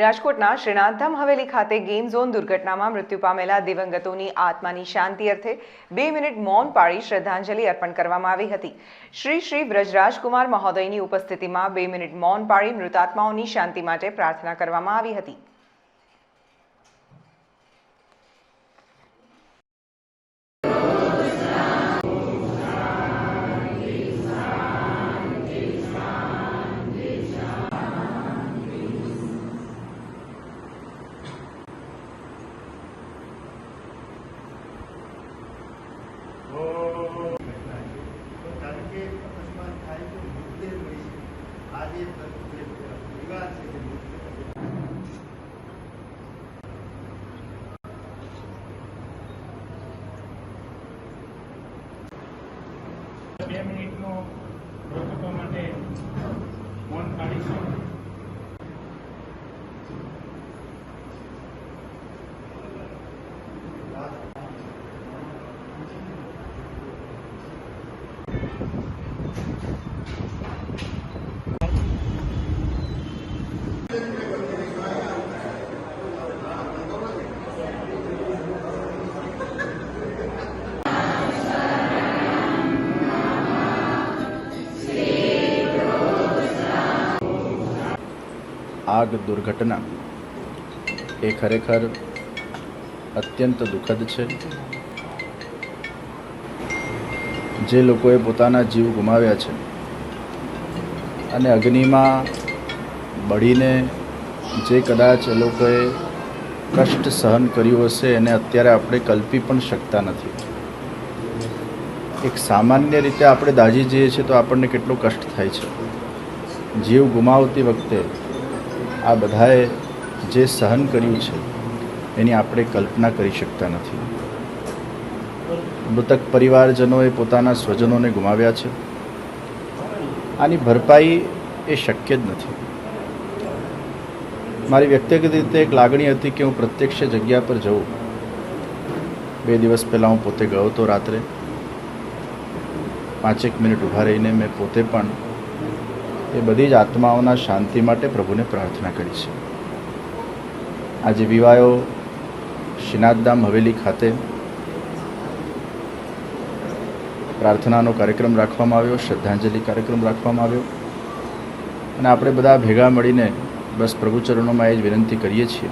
રાજકોટના શ્રીનાથધામ હવેલી ખાતે game zone દુર્ઘટનામાં મૃત્યુ પામેલા દિવંગતોની આત્માની શાંતિ અર્થે બે મિનિટ મૌન પાળી શ્રદ્ધાંજલિ અર્પણ કરવામાં આવી હતી. શ્રી શ્રી વ્રજરાજકુમાર મહોદયની ઉપસ્થિતિમાં બે મિનિટ મૌન પાળી મૃતાત્માઓની શાંતિ માટે પ્રાર્થના કરવામાં આવી હતી કારણ કે અકસ્માત થાય તો મૃત્યુ મળી છે આ જે પરિવાર છે તે મૃત્યુ બે મિનિટનો મૃતકો માટે આગ દુર્ઘટના. એ ખરેખર અત્યંત દુઃખદ છે. જે લોકોએ પોતાના જીવ ગુમાવ્યા છે અને અગ્નિમાં બળીને જે કદાચ એ લોકોએ કષ્ટ સહન કર્યું હશે, એને અત્યારે આપણે કલ્પી પણ શકતા નથી. એક સામાન્ય રીતે આપણે દાઝી જઈએ છીએ તો આપણને કેટલું કષ્ટ થાય છે. જીવ ગુમાવતી વખતે આ બધાએ જે સહન કર્યું છે, એની આપણે કલ્પના કરી શકતા નથી. મૃતક પરિવારજનોએ પોતાના સ્વજનોને ગુમાવ્યા છે. આની ભરપાઈ એ શક્ય જ નથી. મારી વ્યક્તિગત રીતે એક લાગણી હતી કે હું પ્રત્યક્ષ જગ્યા પર જઉં. બે દિવસ પહેલાં હું પોતે ગયો હતો રાત્રે. પાંચેક મિનિટ ઊભા રહીને મેં પોતે પણ એ બધી જ આત્માઓના શાંતિ માટે પ્રભુને પ્રાર્થના કરી છે. આજે વિવાયો શ્રીનાથધામ હવેલી ખાતે પ્રાર્થનાનો કાર્યક્રમ રાખવામાં આવ્યો, શ્રદ્ધાંજલિ કાર્યક્રમ રાખવામાં આવ્યો. અને આપણે બધા ભેગા મળીને બસ પ્રભુચરણોમાં એ જ વિનંતી કરીએ છીએ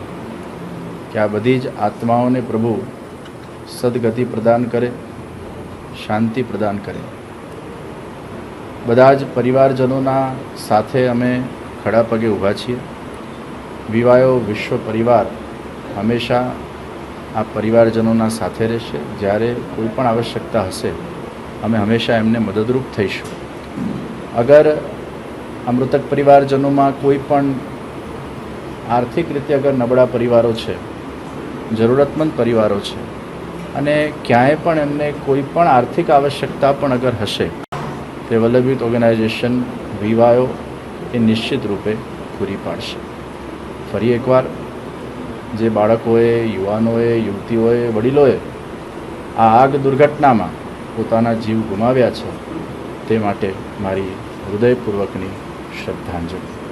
કે આ બધી જ આત્માઓને પ્રભુ સદગતિ પ્રદાન કરે, શાંતિ પ્રદાન કરે. બધા જ પરિવારજનોના સાથે અમે ખડા પગે ઊભા છીએ. વિવાયો વિશ્વ પરિવાર હંમેશા આ પરિવારજનોના સાથે રહેશે. જ્યારે કોઈ પણ આવશ્યકતા હશે, અમે હંમેશા એમને મદદરૂપ થઈશું. અગર મૃતક પરિવારજનોમાં કોઈ પણ આર્થિક રીતે અગર નબળા પરિવારો છે, જરૂરતમંદ પરિવારો છે, અને ક્યાંય પણ એમને કોઈ પણ આર્થિક આવશ્યકતા પણ અગર હશે, તે વલ્લભયુત ઓર્ગેનાઇઝેશન વિવાયો એ નિશ્ચિત રૂપે પૂરી પાડશે. ફરી એકવાર, જે બાળકોએ, યુવાનોએ, યુવતીઓએ, વડીલોએ આ આગ દુર્ઘટનામાં પોતાના જીવ ગુમાવ્યા છે, તે માટે મારી હૃદયપૂર્વકની શ્રદ્ધાંજલિ.